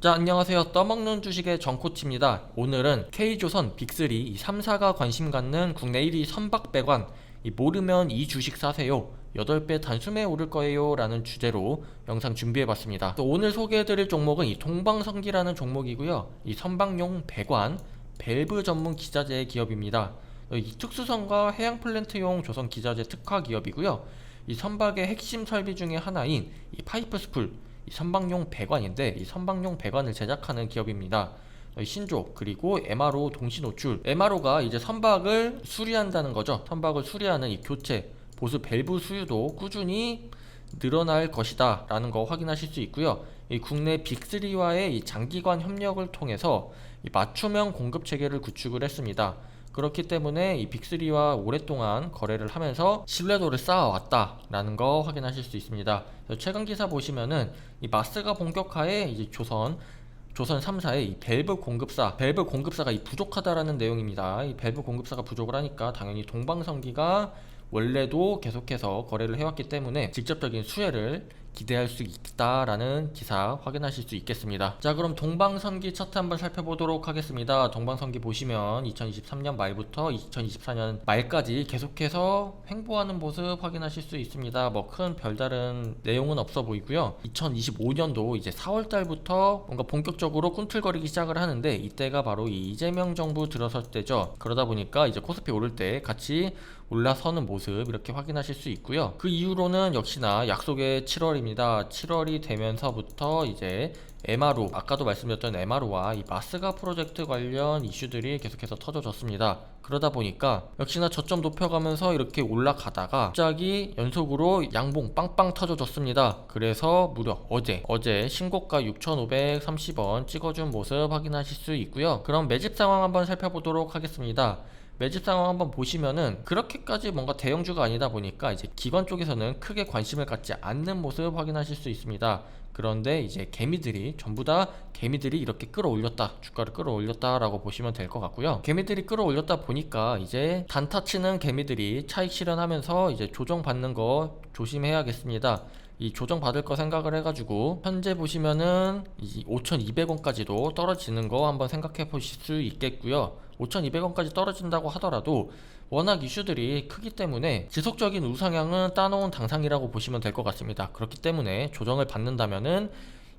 자 안녕하세요. 떠먹는 주식의 정코치입니다. 오늘은 K조선 빅3 이 3사가 관심 갖는 국내 1위 선박배관 이 모르면 이 주식 사세요. 8배 단숨에 오를 거예요 라는 주제로 영상 준비해봤습니다. 또 오늘 소개해드릴 종목은 이 동방성기라는 종목이고요. 이 선박용 배관 밸브 전문 기자재 기업입니다. 이 특수선과 해양 플랜트용 조선 기자재 특화 기업이고요. 이 선박의 핵심 설비 중에 하나인 이 파이프 스풀 이 선박용 배관인데 이 선박용 배관을 제작하는 기업입니다. 어, 신조 그리고 MRO 동시 노출 MRO가 이제 선박을 수리한다는 거죠. 선박을 수리하는 이 교체 보수 밸브 수유도 꾸준히 늘어날 것이다 라는 거 확인하실 수 있고요. 이 국내 빅3와의 이 장기간 협력을 통해서 이 맞춤형 공급 체계를 구축을 했습니다. 그렇기 때문에 이 빅3와 오랫동안 거래를 하면서 신뢰도를 쌓아왔다라는 거 확인하실 수 있습니다. 최근 기사 보시면은 이 마스가 본격화해 이제 조선 조선 3사의 이 밸브 공급사, 밸브 공급사가 이 부족하다라는 내용입니다. 이 밸브 공급사가 부족을 하니까 당연히 동방성기가 원래도 계속해서 거래를 해왔기 때문에 직접적인 수혜를 기대할 수 있다라는 기사 확인하실 수 있겠습니다. 자, 그럼 동방선기 차트 한번 살펴보도록 하겠습니다. 동방선기 보시면 2023년 말부터 2024년 말까지 계속해서 횡보하는 모습 확인하실 수 있습니다. 뭐 큰 별다른 내용은 없어 보이고요. 2025년도 이제 4월 달부터 뭔가 본격적으로 꿈틀거리기 시작을 하는데 이때가 바로 이 이재명 정부 들어설 때죠. 그러다 보니까 이제 코스피 오를 때 같이 올라서는 모습 이렇게 확인하실 수 있고요. 그 이후로는 역시나 약속의 7월입니다. 7월이 되면서부터 이제 MRO 아까도 말씀드렸던 MRO와 이 마스가 프로젝트 관련 이슈들이 계속해서 터져졌습니다. 그러다 보니까 역시나 저점 높여가면서 이렇게 올라가다가 갑자기 연속으로 양봉 빵빵 터져졌습니다. 그래서 무려 어제 어제 신고가 6,530원 찍어준 모습 확인하실 수 있고요. 그럼 매집 상황 한번 살펴보도록 하겠습니다. 매집 상황 한번 보시면은 그렇게까지 뭔가 대형주가 아니다 보니까 이제 기관 쪽에서는 크게 관심을 갖지 않는 모습 확인하실 수 있습니다. 그런데 이제 개미들이 전부 다 개미들이 이렇게 끌어올렸다 주가를 끌어올렸다라고 보시면 될 것 같고요 개미들이 끌어올렸다 보니까 이제 단타 치는 개미들이 차익 실현하면서 이제 조정받는 거 조심해야겠습니다 이 조정 받을 거 생각을 해가지고 현재 보시면은 5,200원까지도 떨어지는 거 한번 생각해 보실 수 있겠고요 5,200원까지 떨어진다고 하더라도 워낙 이슈들이 크기 때문에 지속적인 우상향은 따놓은 당상이라고 보시면 될 것 같습니다. 그렇기 때문에 조정을 받는다면은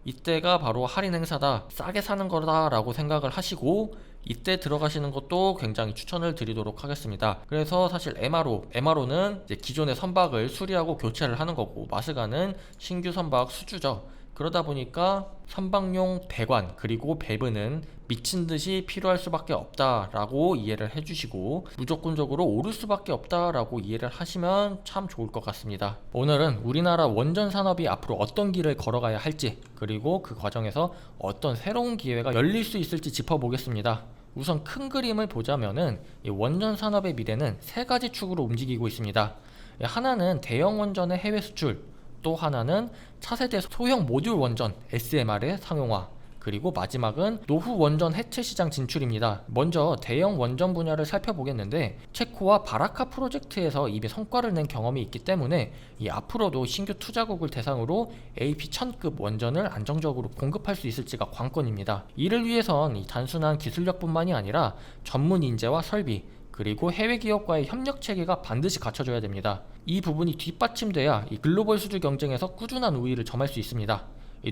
이때가 바로 할인 행사다, 싸게 사는 거다라고 생각을 하시고 이때 들어가시는 것도 굉장히 추천을 드리도록 하겠습니다. 그래서 사실 MRO, MRO는 기존의 선박을 수리하고 교체를 하는 거고 마스가는 신규 선박 수주죠. 그러다 보니까 선박용 배관 그리고 밸브는 미친 듯이 필요할 수밖에 없다라고 이해를 해주시고 무조건적으로 오를 수밖에 없다라고 이해를 하시면 참 좋을 것 같습니다. 오늘은 우리나라 원전 산업이 앞으로 어떤 길을 걸어가야 할지 그리고 그 과정에서 어떤 새로운 기회가 열릴 수 있을지 짚어보겠습니다. 우선 큰 그림을 보자면은 이 원전 산업의 미래는 세 가지 축으로 움직이고 있습니다. 하나는 대형 원전의 해외 수출, 또 하나는 차세대 소형 모듈 원전 SMR의 상용화 그리고 마지막은 노후 원전 해체 시장 진출입니다. 먼저 대형 원전 분야를 살펴보겠는데 체코와 바라카 프로젝트에서 이미 성과를 낸 경험이 있기 때문에 이 앞으로도 신규 투자국을 대상으로 AP 1000급 원전을 안정적으로 공급할 수 있을지가 관건입니다. 이를 위해선 이 단순한 기술력뿐만이 아니라 전문 인재와 설비 그리고 해외 기업과의 협력 체계가 반드시 갖춰져야 됩니다. 이 부분이 뒷받침돼야 이 글로벌 수주 경쟁에서 꾸준한 우위를 점할 수 있습니다.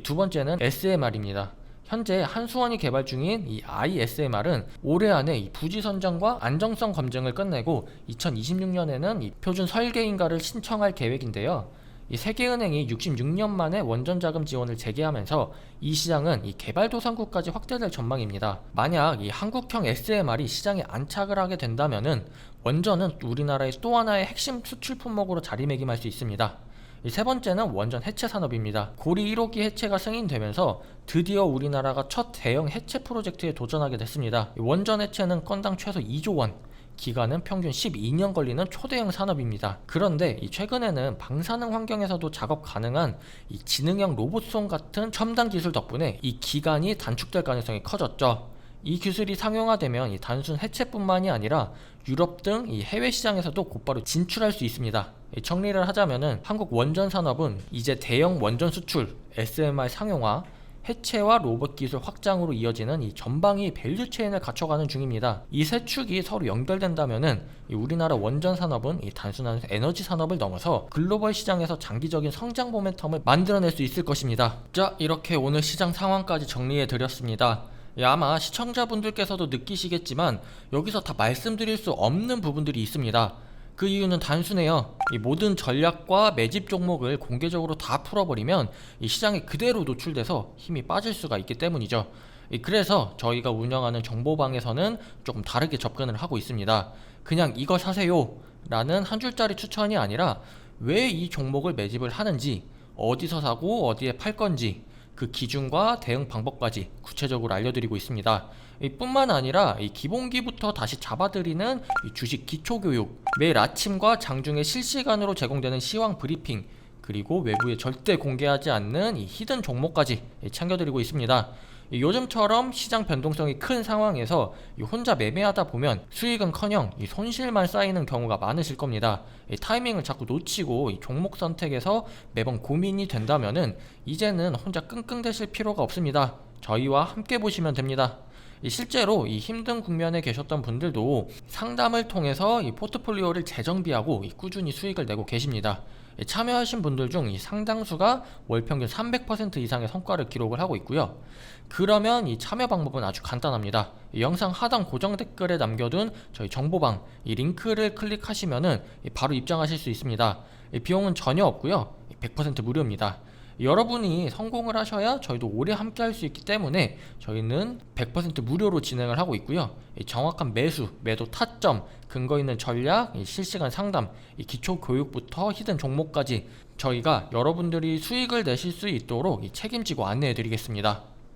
두 번째는 SMR입니다. 현재 한수원이 개발 중인 이 ISMR은 올해 안에 이 부지 선정과 안정성 검증을 끝내고 2026년에는 이 표준 설계인가를 신청할 계획인데요. 이 세계은행이 66년 만에 원전 자금 지원을 재개하면서 이 시장은 이 개발도상국까지 확대될 전망입니다. 만약 이 한국형 SMR이 시장에 안착을 하게 된다면은 원전은 우리나라의 또 하나의 핵심 수출 품목으로 자리매김할 수 있습니다. 세 번째는 원전 해체 산업입니다. 고리 1호기 해체가 승인되면서 드디어 우리나라가 첫 대형 해체 프로젝트에 도전하게 됐습니다. 원전 해체는 건당 최소 2조 원, 기간은 평균 12년 걸리는 초대형 산업입니다. 그런데 최근에는 방사능 환경에서도 작업 가능한 이 지능형 로봇송 같은 첨단 기술 덕분에 이 기간이 단축될 가능성이 커졌죠. 이 기술이 상용화되면 이 단순 해체뿐만이 아니라 유럽 등 이 해외 시장에서도 곧바로 진출할 수 있습니다. 정리를 하자면은 한국 원전 산업은 이제 대형 원전 수출, SMR 상용화, 해체와 로봇 기술 확장으로 이어지는 이 전방위 밸류 체인을 갖춰가는 중입니다. 이 세 축이 서로 연결된다면은 이 우리나라 원전 산업은 이 단순한 에너지 산업을 넘어서 글로벌 시장에서 장기적인 성장 모멘텀을 만들어낼 수 있을 것입니다. 자, 이렇게 오늘 시장 상황까지 정리해 드렸습니다. 예, 아마 시청자분들께서도 느끼시겠지만 여기서 다 말씀드릴 수 없는 부분들이 있습니다. 그 이유는 단순해요. 이 모든 전략과 매집 종목을 공개적으로 다 풀어버리면 이 시장에 그대로 노출돼서 힘이 빠질 수가 있기 때문이죠. 이 그래서 저희가 운영하는 정보방에서는 조금 다르게 접근을 하고 있습니다. 그냥 이거 사세요 라는 한 줄짜리 추천이 아니라 왜 이 종목을 매집을 하는지 어디서 사고 어디에 팔 건지 그 기준과 대응 방법까지 구체적으로 알려드리고 있습니다. 이 뿐만 아니라 이 기본기부터 다시 잡아드리는 이 주식 기초교육, 매일 아침과 장중에 실시간으로 제공되는 시황 브리핑, 그리고 외부에 절대 공개하지 않는 이 히든 종목까지 이 챙겨드리고 있습니다. 이 요즘처럼 시장 변동성이 큰 상황에서 이 혼자 매매하다 보면 수익은커녕 이 손실만 쌓이는 경우가 많으실 겁니다. 이 타이밍을 자꾸 놓치고 이 종목 선택에서 매번 고민이 된다면은 이제는 혼자 끙끙대실 필요가 없습니다. 저희와 함께 보시면 됩니다. 이 실제로 이 힘든 국면에 계셨던 분들도 상담을 통해서 이 포트폴리오를 재정비하고 이 꾸준히 수익을 내고 계십니다. 이 참여하신 분들 중 이 상당수가 월 평균 300% 이상의 성과를 기록을 하고 있고요. 그러면 이 참여 방법은 아주 간단합니다. 이 영상 하단 고정 댓글에 남겨둔 저희 정보방 이 링크를 클릭하시면은 이 바로 입장하실 수 있습니다. 이 비용은 전혀 없고요. 100% 무료입니다. 여러분이 성공을 하셔야 저희도 오래 함께 할 수 있기 때문에 저희는 100% 무료로 진행을 하고 있고요. 이 정확한 매수, 매도 타점, 근거 있는 전략, 이 실시간 상담, 이 기초 교육부터 히든 종목까지 저희가 여러분들이 수익을 내실 수 있도록 이 책임지고 안내해 드리겠습니다.